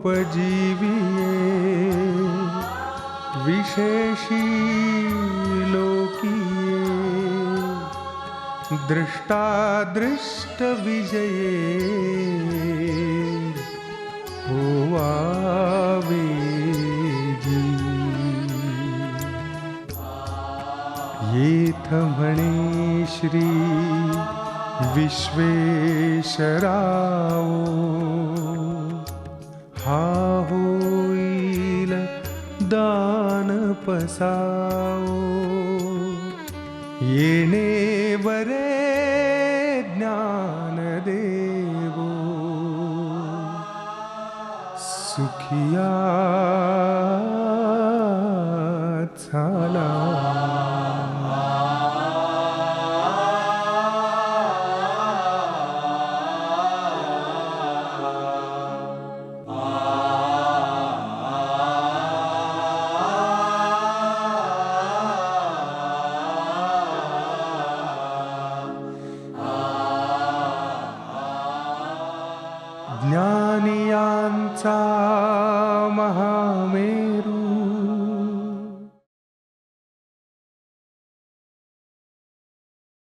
उपजीविये विशेषी लोकीये। दृष्टादृष्टविजये। होवावे जी येथ म्हणे श्री विश्वेशराव। होईल दान पसाओ येणे वरे ज्ञान देवो। सुखिया झाला ज्ञानियांचा महामेरू